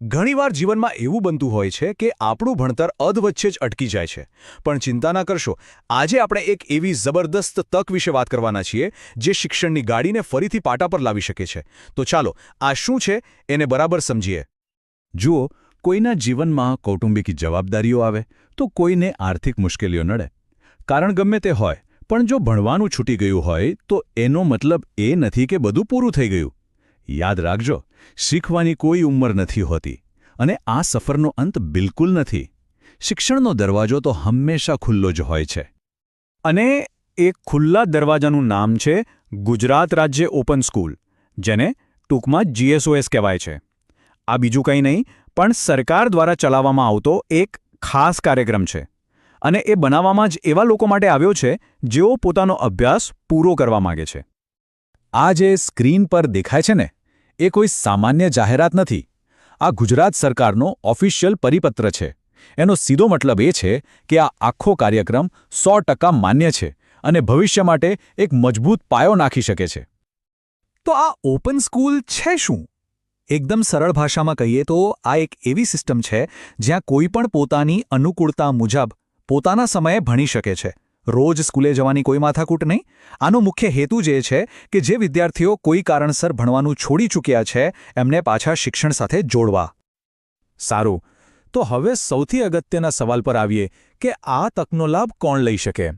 ઘણીવાર જીવનમાં એવું બનતું હોય છે કે આપણું ભણતર અધવચ્ચે જ અટકી જાય છે. પણ ચિંતા ના કરશો, આજે આપણે એક એવી જબરદસ્ત તક વિશે વાત કરવાના છીએ, જે શિક્ષણની ગાડીને ફરીથી પાટા પર લાવી શકે છે. તો ચાલો, આ શું છે, એને બરાબર સમજીએ. જુઓ, કોઈના જીવનમાં કૌટુંબિક જવાબદારીઓ આવે, તો કોઈને આર્થિક મુશ્કેલીઓ નડે. કારણ ગમે તે હોય, પણ જો ભણવાનું છૂટી ગયું હોય, તો એનો મતલબ એ નથી કે બધું પૂરું થઈ ગયું. યાદ રાખજો, શીખવાની કોઈ ઉંમર નથી હોતી અને આ સફરનો અંત બિલકુલ નથી. શિક્ષણનો દરવાજો તો હંમેશા ખુલ્લો જ હોય છે. અને એ ખુલ્લા દરવાજાનું નામ છે ગુજરાત રાજ્ય ઓપન સ્કૂલ, જેને ટૂંકમાં જીએસઓએસ કહેવાય છે. આ બીજું કંઈ નહીં, પણ સરકાર દ્વારા ચલાવવામાં આવતો એક ખાસ કાર્યક્રમ છે અને એ બનાવવામાં જ એવા લોકો માટે આવ્યો છે જેઓ પોતાનો અભ્યાસ પૂરો કરવા માગે છે. આ જે સ્ક્રીન પર દેખાય છે ને એ કોઈ સામાન્ય જાહેરાત નથી. આ ગુજરાત સરકારનો ઓફિશિયલ પરિપત્ર છે. એનો સીધો મતલબ એ છે કે આ આખો કાર્યક્રમ સો માન્ય છે અને ભવિષ્ય માટે એક મજબૂત પાયો નાખી શકે છે. તો આ ઓપન સ્કૂલ છે શું? એકદમ સરળ ભાષામાં કહીએ તો આ એક એવી સિસ્ટમ છે જ્યાં કોઈ પણ પોતાની અનુકૂળતા મુજબ પોતાના સમયે ભણી શકે છે. રોજ સ્કૂલે જવાની કોઈ માથાકૂટ નહીં? આનો મુખ્ય હેતુ જ છે કે જે વિદ્યાર્થીઓ કોઈ કારણસર ભણવાનું છોડી ચૂક્યા છે, એમને પાછા શિક્ષણ સાથે જોડવા. સારું. તો હવે સૌથી અગત્યના સવાલ પર આવીએ કે આ તકનો લાભ કોણ લઈ શકે?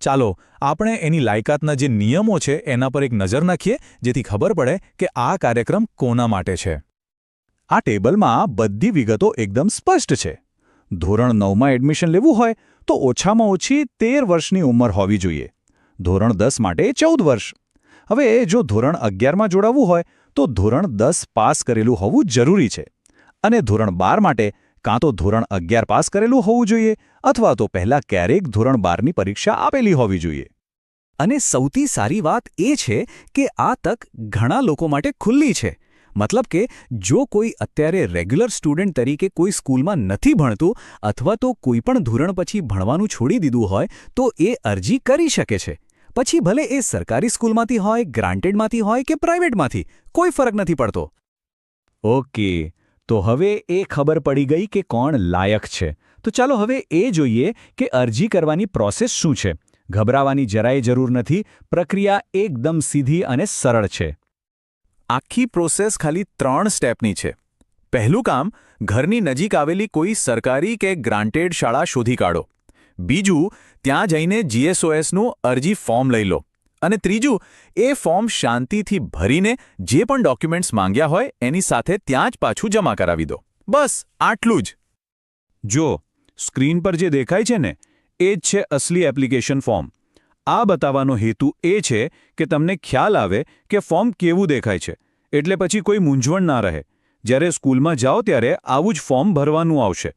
ચાલો, આપણે એની લાયકાતના જે નિયમો છે, એના પર એક નજર નાખીએ, જેથી ખબર પડે કે આ કાર્યક્રમ કોના માટે છે. આ ટેબલમાં બધી વિગતો એકદમ સ્પષ્ટ છે. ધોરણ નવમાં એડમિશન લેવું હોય તો ઓછામાં ઓછી તેર વર્ષની ઉંમર હોવી જોઈએ. ધોરણ દસ માટે ચૌદ વર્ષ. હવે જો ધોરણ અગિયારમાં જોડાવવું હોય તો ધોરણ દસ પાસ કરેલું હોવું જરૂરી છે. અને ધોરણ બાર માટે કાં તો ધોરણ અગિયાર પાસ કરેલું હોવું જોઈએ અથવા તો પહેલાં ક્યારેક ધોરણ બારની પરીક્ષા આપેલી હોવી જોઈએ. અને સૌથી સારી વાત એ છે કે આ તક ઘણા લોકો માટે ખુલ્લી છે. મતલબ કે જો કોઈ અત્યારે રેગ્યુલર સ્ટુડન્ટ તરીકે કોઈ સ્કૂલમાં નથી ભણતું અથવા તો કોઈ પણ ધોરણ પછી ભણવાનું છોડી દીધું હોય, તો એ અરજી કરી શકે છે. પછી ભલે એ સરકારી સ્કૂલમાંથી હોય, ગ્રાન્ટેડમાંથી હોય કે પ્રાઇવેટમાંથી, કોઈ ફરક નથી પડતો. ઓકે, તો હવે એ ખબર પડી ગઈ કે કોણ લાયક છે. તો ચાલો હવે એ જોઈએ કે અરજી કરવાની પ્રોસેસ શું છે. ગભરાવાની જરાય જરૂર નથી. પ્રક્રિયા એકદમ સીધી અને સરળ છે. આખી પ્રોસેસ ખાલી ત્રણ સ્ટેપની છે. પહેલું કામ, ઘરની નજીક આવેલી કોઈ સરકારી કે ગ્રાન્ટેડ શાળા શોધી કાઢો. બીજું, ત્યાં જઈને જીએસઓએસનું અરજી ફોર્મ લઈ લો. અને ત્રીજું, એ ફોર્મ શાંતિથી ભરીને જે પણ ડોક્યુમેન્ટ્સ માંગ્યા હોય એની સાથે ત્યાં જ પાછું જમા કરાવી દો. બસ, આટલું જ. જો, સ્ક્રીન પર જે દેખાય છે ને, એ જ છે અસલી એપ્લિકેશન ફોર્મ. આ બતાવવાનો હેતુ એ છે કે તમને ખ્યાલ આવે કે ફોર્મ કેવું દેખાય છે, એટલે પછી કોઈ મૂંઝવણ ના રહે. જ્યારે સ્કૂલમાં જાઓ ત્યારે આવું જ ફોર્મ ભરવાનું આવશે.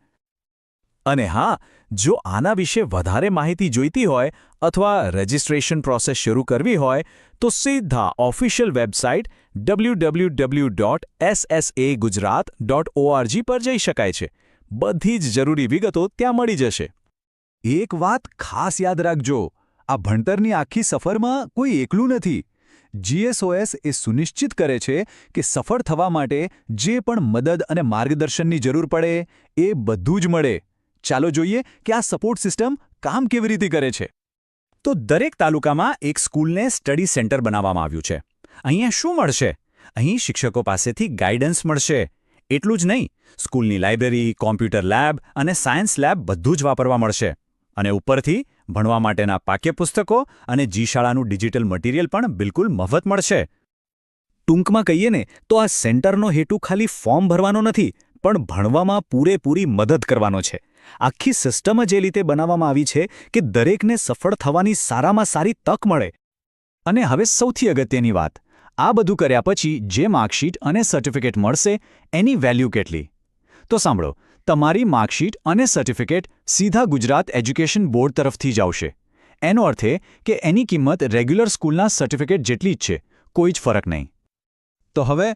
અને હા, જો આના વિશે વધારે માહિતી જોઈતી હોય અથવા રજિસ્ટ્રેશન પ્રોસેસ શરૂ કરવી હોય, તો સીધા ઓફિશિયલ વેબસાઇટ www.ssagujarat.org પર જઈ શકાય છે. બધી જ જરૂરી વિગતો ત્યાં મળી જશે. એક વાત ખાસ યાદ રાખજો. આ ભણતરની આખી સફરમાં કોઈ એકલું નથી. જીએસઓએસ એ સુનિશ્ચિત કરે છે કે સફળ થવા માટે જે પણ મદદ અને માર્ગદર્શનની જરૂર પડે, એ બધું જ મળે. ચાલો જોઈએ કે આ સપોર્ટ સિસ્ટમ કામ કેવી રીતે કરે છે. તો દરેક તાલુકામાં એક સ્કૂલને સ્ટડી સેન્ટર બનાવવામાં આવ્યું છે. અહીંયા શું મળશે? અહીં શિક્ષકો પાસેથી ગાઈડન્સ મળશે. એટલું જ નહીં, સ્કૂલની લાઇબ્રેરી, કોમ્પ્યુટર લેબ અને સાયન્સ લેબ બધું જ વાપરવા મળશે. અને ઉપરથી ભણવા માટેના પાઠ્યપુસ્તકો અને જી શાળાનું ડિજિટલ મટીરિયલ પણ બિલકુલ મફત મળશે. ટૂંકમાં કહીએ ને, તો આ સેન્ટરનો હેતુ ખાલી ફોર્મ ભરવાનો નથી, પણ ભણવામાં પૂરેપૂરી મદદ કરવાનો છે. આખી સિસ્ટમ જ એ રીતે બનાવવામાં આવી છે કે દરેકને સફળ થવાની સારામાં સારી તક મળે. અને હવે સૌથી અગત્યની વાત. આ બધું કર્યા પછી જે માર્કશીટ અને સર્ટિફિકેટ મળશે, એની વેલ્યુ કેટલી? તો સાંભળો, તમારી માર્કશીટ અને સર્ટિફિકેટ સીધા ગુજરાત એજ્યુકેશન બોર્ડ તરફથી જ આવશે. એનો અર્થ કે એની કિંમત રેગ્યુલર સ્કૂલના સર્ટિફિકેટ જેટલી જ છે, કોઈ જ ફરક નહીં. તો હવે